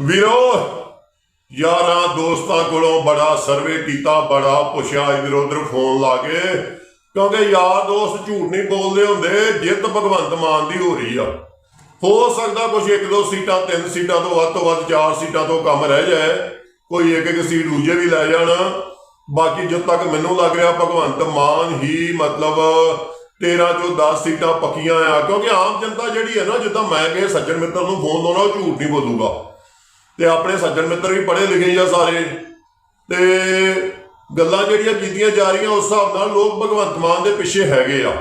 ਵੀਰੋ, ਯਾਰਾਂ ਦੋਸਤਾਂ ਕੋਲੋਂ ਬੜਾ ਸਰਵੇ ਕੀਤਾ, ਬੜਾ ਪੁੱਛਿਆ ਇਧਰ ਉਧਰ ਫੋਨ ਲਾ ਕੇ, ਕਿਉਂਕਿ ਯਾਰ ਦੋਸਤ ਝੂਠ ਨਹੀਂ ਬੋਲਦੇ ਹੁੰਦੇ, ਜਿੱਤ ਭਗਵੰਤ ਮਾਨ ਦੀ ਹੋ ਰਹੀ ਆ। ਹੋ ਸਕਦਾ ਕੁਝ ਇੱਕ ਦੋ ਸੀਟਾਂ, ਤਿੰਨ ਸੀਟਾਂ ਤੋਂ ਵੱਧ ਤੋਂ ਵੱਧ, ਚਾਰ ਸੀਟਾਂ ਤੋਂ ਕੰਮ ਰਹਿ ਜਾਏ, ਕੋਈ ਇੱਕ ਇੱਕ ਸੀਟ ਦੂਜੇ ਵੀ ਲੈ ਜਾਣ। ਬਾਕੀ ਜਦ ਤੱਕ ਮੈਨੂੰ ਲੱਗ ਰਿਹਾ ਭਗਵੰਤ ਮਾਨ ਹੀ ਮਤਲਬ 13 ਚੋਂ 10 ਸੀਟਾਂ ਪੱਕੀਆਂ ਆ, ਕਿਉਂਕਿ ਆਮ ਜਨਤਾ ਜਿਹੜੀ ਹੈ ਨਾ, ਜਿੱਦਾਂ ਮੈਂ ਕਿਸੇ ਸੱਜਣ ਮਿੱਤਰ ਨੂੰ ਫੋਨ ਲਾਉਣਾ ਉਹ ਝੂਠ ਨਹੀਂ ਬੋਲੂਗਾ। ਤੇ ਆਪਣੇ ਸੱਜਣ ਮਿੱਤਰ ਵੀ ਪੜ੍ਹੇ ਲਿਖੇ ਆ ਸਾਰੇ। ਤੇ ਗੱਲਾਂ ਜਿਹੜੀਆਂ ਕੀਤੀਆਂ ਜਾ ਰਹੀਆਂ ਉਸ ਹਿਸਾਬ ਨਾਲ ਲੋਕ ਭਗਵੰਤ ਮਾਨ ਦੇ ਪਿੱਛੇ ਹੈਗੇ ਆ।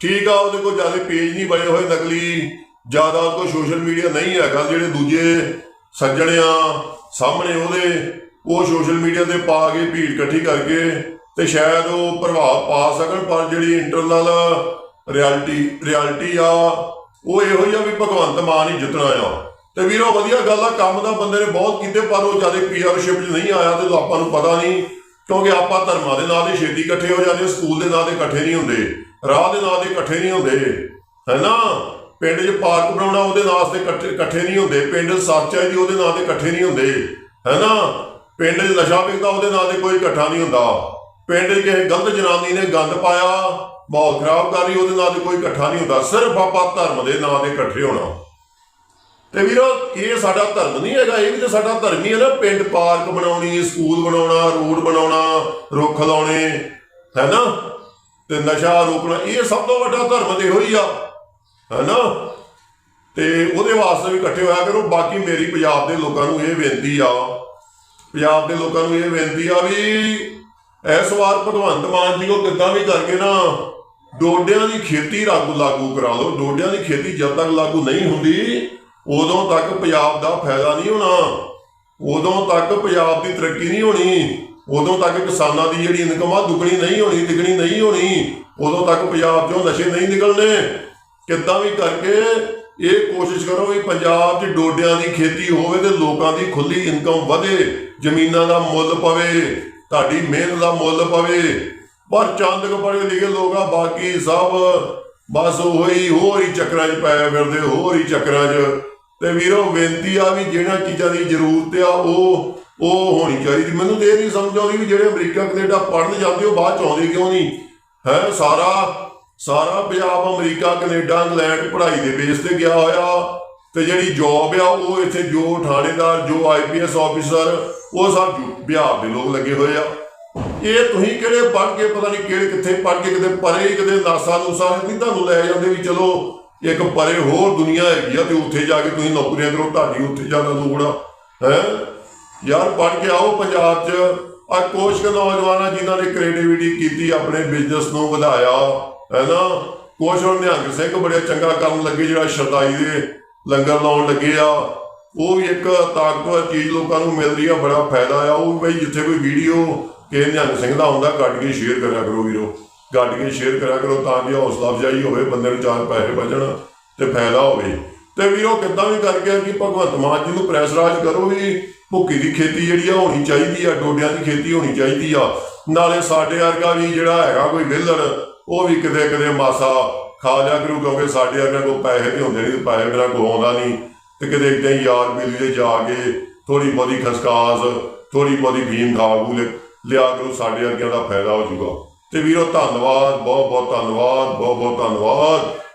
ਠੀਕ ਆ, ਉਹਦੇ ਕੋਲ ਜ਼ਿਆਦਾ ਪੇਜ ਨਹੀਂ ਬਣੇ ਹੋਏ, ਨਕਲੀ ਜ਼ਿਆਦਾ ਉਹਦੇ ਕੋਲ ਸੋਸ਼ਲ ਮੀਡੀਆ ਨਹੀਂ ਹੈਗਾ। ਜਿਹੜੇ ਦੂਜੇ ਸੱਜਣ ਆ, ਸਾਹਮਣੇ ਉਹਦੇ, ਉਹ ਸੋਸ਼ਲ ਮੀਡੀਆ ਤੇ ਪਾ ਕੇ ਭੀੜ ਇਕੱਠੀ ਕਰਕੇ ਤੇ ਸ਼ਾਇਦ ਉਹ ਪ੍ਰਭਾਵ ਪਾ ਸਕਣ, ਪਰ ਜਿਹੜੀ ਇੰਟਰਨਲ ਰਿਐਲਿਟੀ ਰਿਐਲਿਟੀ ਆ, ਉਹ ਇਹੋ ਹੀ ਆ ਵੀ ਭਗਵੰਤ ਮਾਨ ਹੀ ਜਿੱਤਣਾ ਆ। ਤੇ ਵੀਰੋ, ਵਧੀਆ ਗੱਲ ਆ, ਕੰਮ ਦਾ ਬੰਦੇ ਨੇ ਬਹੁਤ ਕੀਤੇ, ਪਰ ਉਹ ਜ਼ਿਆਦਾ ਪੀਆਰਸ਼ਿਪ 'ਚ ਨਹੀਂ ਆਇਆ ਤੇ ਆਪਾਂ ਨੂੰ ਪਤਾ ਨਹੀਂ, ਕਿਉਂਕਿ ਆਪਾਂ ਧਰਮਾਂ ਦੇ ਨਾਂ ਤੇ ਛੇਤੀ ਇਕੱਠੇ ਹੋ ਜਾਂਦੇ, ਸਕੂਲ ਦੇ ਨਾਂ ਤੇ ਇਕੱਠੇ ਨਹੀਂ ਹੁੰਦੇ, ਰਾਹ ਦੇ ਨਾਂ ਤੇ ਇਕੱਠੇ ਨਹੀਂ ਹੁੰਦੇ, ਹੈਨਾ? ਪਿੰਡ 'ਚ ਪਾਰਕ ਬਣਾਉਣਾ ਉਹਦੇ ਨਾਂ ਤੇ ਇਕੱਠੇ ਇਕੱਠੇ ਨਹੀਂ ਹੁੰਦੇ, ਪਿੰਡ ਸਾਫ਼ ਚਾਹੀਦੀ ਉਹਦੇ ਨਾਂ ਤੇ ਇਕੱਠੇ ਨਹੀਂ ਹੁੰਦੇ, ਹੈਨਾ? ਪਿੰਡ 'ਚ ਨਸ਼ਾ ਵਿਕਦਾ ਉਹਦੇ ਨਾਂ ਤੇ ਕੋਈ ਇਕੱਠਾ ਨਹੀਂ ਹੁੰਦਾ, ਪਿੰਡ 'ਚ ਕਿਸੇ ਗਲਤ ਜਨਾਨੀ ਨੇ ਗੰਦ ਪਾਇਆ, ਮਾਹੌਲ ਖਰਾਬ ਕਰੀ ਉਹਦੇ ਨਾਂ ਤੇ ਕੋਈ ਇਕੱਠਾ ਨਹੀਂ ਹੁੰਦਾ, ਸਿਰਫ ਆਪਾਂ ਧਰਮ ਦੇ ਨਾਂ ਤੇ ਇਕੱਠੇ ਹੋਣਾ। ਤੇ ਵੀਰੋ, ਇਹ ਸਾਡਾ ਧਰਮ ਨਹੀਂ ਹੈਗਾ, ਇਹ ਵੀ ਤਾਂ ਸਾਡਾ ਧਰਮ ਹੀ ਹੈ ਨਾ। ਪਿੰਡ ਪਾਰਕ ਬਣਾਉਣੀ, ਸਕੂਲ ਬਣਾਉਣਾ, ਰੋਡ ਬਣਾਉਣਾ, ਰੁੱਖ ਲਾਉਣੇ ਹੈਨਾ ਤੇ ਨਸ਼ਾ ਰੋਕਣਾ, ਇਹ ਸਭ ਤੋਂ ਵੱਡਾ ਧਰਮ ਤੇ ਇਹੋ ਆ ਹੈਨਾ ਤੇ ਉਹਦੇ ਵਾਸਤੇ ਵੀ ਇਕੱਠੇ ਹੋਇਆ ਕਰੋ। ਬਾਕੀ ਮੇਰੀ ਪੰਜਾਬ ਦੇ ਲੋਕਾਂ ਨੂੰ ਇਹ ਬੇਨਤੀ ਆ, ਪੰਜਾਬ ਦੇ ਲੋਕਾਂ ਨੂੰ ਇਹ ਬੇਨਤੀ ਆ ਵੀ ਇਸ ਵਾਰ ਭਗਵੰਤ ਮਾਨ ਜੀ ਉਹ ਕਿੱਦਾਂ ਵੀ ਕਰਕੇ ਨਾ, ਡੋਡਿਆਂ ਦੀ ਖੇਤੀ ਲਾਗੂ ਲਾਗੂ ਕਰਾ ਲਓ। ਡੋਡਿਆਂ ਦੀ ਖੇਤੀ ਜਦ ਤੱਕ ਲਾਗੂ ਨਹੀਂ ਹੁੰਦੀ ਉਦੋਂ ਤੱਕ ਪੰਜਾਬ ਦਾ ਫਾਇਦਾ ਨਹੀਂ ਹੋਣਾ। ਉਦੋਂ ਤੱਕ ਪੰਜਾਬ ਦੀ ਤਰੱਕੀ ਨਹੀਂ ਹੋਣੀ। ਉਦੋਂ ਤੱਕ ਕਿਸਾਨਾਂ ਦੀ ਜਿਹੜੀ ਇਨਕਮ ਆ, ਦੁੱਗਣੀ ਨਹੀਂ ਹੋਣੀ, ਤਿਗਣੀ ਨਹੀਂ ਹੋਣੀ। ਉਦੋਂ ਤੱਕ ਪੰਜਾਬ 'ਚੋਂ ਨਸ਼ੇ ਨਹੀਂ ਨਿਕਲਣੇ। ਕਿੱਦਾਂ ਵੀ ਕਰਕੇ ਇਹ ਕੋਸ਼ਿਸ਼ ਕਰੋ ਵੀ ਪੰਜਾਬ 'ਚ ਡੋਡਿਆਂ ਦੀ ਖੇਤੀ ਹੋਵੇ ਤੇ ਲੋਕਾਂ ਦੀ ਖੁੱਲੀ ਇਨਕਮ ਵਧੇ, ਜ਼ਮੀਨਾਂ ਦਾ ਮੁੱਲ ਪਵੇ, ਤੁਹਾਡੀ ਮਿਹਨਤ ਦਾ ਮੁੱਲ ਪਵੇ। ਪਰ ਚੰਦ ਕੁ ਪੜ੍ਹੇ ਲਿਖੇ ਲੋਕ ਆ, ਬਾਕੀ ਸਭ ਬਸ ਉਹੀ ਹੋਰ ਹੀ ਚੱਕਰਾਂ 'ਚ ਪਏ ਫਿਰਦੇ ਹੋਰ ਹੀ ਚੱਕਰਾਂ 'ਚ ਤੇ ਵੀਰੋ, ਬੇਨਤੀ ਆ ਵੀ ਜਿਹੜੀਆਂ ਚੀਜ਼ਾਂ ਦੀ ਜ਼ਰੂਰਤ ਆ, ਉਹ ਉਹ ਹੋਣੀ ਚਾਹੀਦੀ। ਮੈਨੂੰ ਤੇ ਇਹ ਨਹੀਂ ਸਮਝ ਆਉਂਦੀ ਵੀ ਜਿਹੜੇ ਅਮਰੀਕਾ, ਕੈਨੇਡਾ ਪੜ੍ਹਨ ਜਾਂਦੇ ਉਹ ਬਾਅਦ ਚ ਆਉਂਦੇ ਕਿਉਂ ਨਹੀਂ? ਹੈ, ਸਾਰਾ ਸਾਰਾ ਪੰਜਾਬ ਅਮਰੀਕਾ, ਕੈਨੇਡਾ, ਇੰਗਲੈਂਡ ਪੜ੍ਹਾਈ ਦੇ ਬੇਸ ਤੇ ਗਿਆ ਹੋਇਆ। ਤੇ ਜਿਹੜੀ ਜੌਬ ਆ, ਉਹ ਇੱਥੇ ਜੋ ਥਾਣੇਦਾਰ, ਜੋ ਆਈਪੀਐਸ ਆਫੀਸਰ ਉਹ ਸਭ ਬਿਹਾਰ ਦੇ ਲੋਕ ਲੱਗੇ ਹੋਏ ਆ। ਇਹ ਤੁਸੀਂ ਕਿਹੜੇ ਪੜ੍ਹ ਕੇ, ਪਤਾ ਨਹੀਂ ਕਿਹੜੇ ਕਿੱਥੇ ਪੜ੍ਹ ਕੇ, ਕਿਤੇ ਪਰੇ, ਕਿਤੇ ਨਾਸਾ ਨੂਸਾ ਨਹੀਂ ਤੁਹਾਨੂੰ ਲੈ ਜਾਂਦੇ ਵੀ ਚਲੋ ਇੱਕ ਪਰੇ ਹੋਰ ਦੁਨੀਆ ਹੈਗੀ ਆ ਤੇ ਉੱਥੇ ਜਾ ਕੇ ਤੁਸੀਂ ਨੌਕਰੀਆਂ ਕਰੋ, ਤੁਹਾਡੀ ਉੱਥੇ ਜਾਣਾ ਲੋੜ ਆ। ਹੈ? ਯਾਰ ਪੜ੍ਹ ਕੇ ਆਓ ਪੰਜਾਬ 'ਚ। ਆ ਕੁਛ ਕੁ ਨੌਜਵਾਨਾਂ ਜਿਨ੍ਹਾਂ ਨੇ ਕ੍ਰੀਏਟੀਵਿਟੀ ਕੀਤੀ, ਆਪਣੇ ਬਿਜ਼ਨਸ ਨੂੰ ਵਧਾਇਆ, ਹੈ ਨਾ? ਕੁਛ ਹੁਣ ਨਿਹੰਗ ਸਿੰਘ ਬੜੇ ਚੰਗਾ ਕੰਮ ਲੱਗੇ, ਜਿਹੜਾ ਸ਼ਰਦਾਈ ਦੇ ਲੰਗਰ ਲਾਉਣ ਲੱਗੇ ਆ। ਉਹ ਵੀ ਇੱਕ ਤਾਕਤਵਰ ਚੀਜ਼ ਲੋਕਾਂ ਨੂੰ ਮਿਲ ਰਹੀ ਆ, ਬੜਾ ਫਾਇਦਾ ਆ। ਉਹ ਬਈ ਜਿੱਥੇ ਕੋਈ ਵੀਡੀਓ ਕਿਸੇ ਨਿਹੰਗ ਸਿੰਘ ਦਾ ਹੁੰਦਾ, ਕੱਢ ਕੇ ਸ਼ੇਅਰ ਕਰਿਆ ਕਰੋ ਵੀਰੋ। ਕੱਢ ਕੇ ਸ਼ੇਅਰ ਕਰਿਆ ਕਰੋ ਤਾਂ ਕਿ ਹੌਸਲਾ ਅਫਜ਼ਾਈ ਹੋਵੇ, ਬੰਦੇ ਨੂੰ ਚਾਰ ਪੈਸੇ ਬਚਣ ਤੇ ਫਾਇਦਾ ਹੋਵੇ। ਤੇ ਵੀਰੋ ਕਿੱਦਾਂ ਵੀ ਕਰਕੇ ਕਿ ਭਗਵੰਤ ਮਾਨ ਜੀ ਨੂੰ ਪ੍ਰੈਸ ਰਾਜ ਕਰੋ ਵੀ ਭੁੱਕੀ ਦੀ ਖੇਤੀ ਜਿਹੜੀ ਆ ਹੋਣੀ ਚਾਹੀਦੀ ਆ, ਡੋਡਿਆਂ ਦੀ ਖੇਤੀ ਹੋਣੀ ਚਾਹੀਦੀ ਆ। ਨਾਲੇ ਸਾਡੇ ਵਰਗਾ ਵੀ ਜਿਹੜਾ ਹੈਗਾ ਕੋਈ ਵਿਹਲੜ ਉਹ ਵੀ ਕਿਤੇ ਕਿਤੇ ਮਾਸਾ ਖਾ ਲਿਆ ਕਰੂ ਕਿਉਂਕਿ ਸਾਡੇ ਵਰਗਾ ਕੋਲ ਪੈਸੇ ਤੇ ਹੁੰਦੇ ਨਹੀਂ ਪੈਸੇ ਬਿਨਾਂ ਕੋਈ ਆਉਂਦਾ ਨਹੀਂ। ਤੇ ਕਿਤੇ ਇਦਾਂ ਹੀ ਯਾਰ ਬੇਲੀ ਦੇ ਜਾ ਕੇ ਥੋੜੀ ਬਹੁਤੀ ਖਸਕਾਸ ਥੋੜੀ ਬਹੁਤੀ ਭੀਮ ਖਾਗੂ ਲਿਆ ਕਰੂ, ਸਾਡੇ ਵਰਗਿਆਂ ਦਾ ਫਾਇਦਾ ਹੋ ਜਾਊਗਾ ਤੇ ਵੀਰੋ ਧੰਨਵਾਦ ਬਹੁਤ ਬਹੁਤ ਧੰਨਵਾਦ ਬਹੁਤ ਬਹੁਤ ਧੰਨਵਾਦ।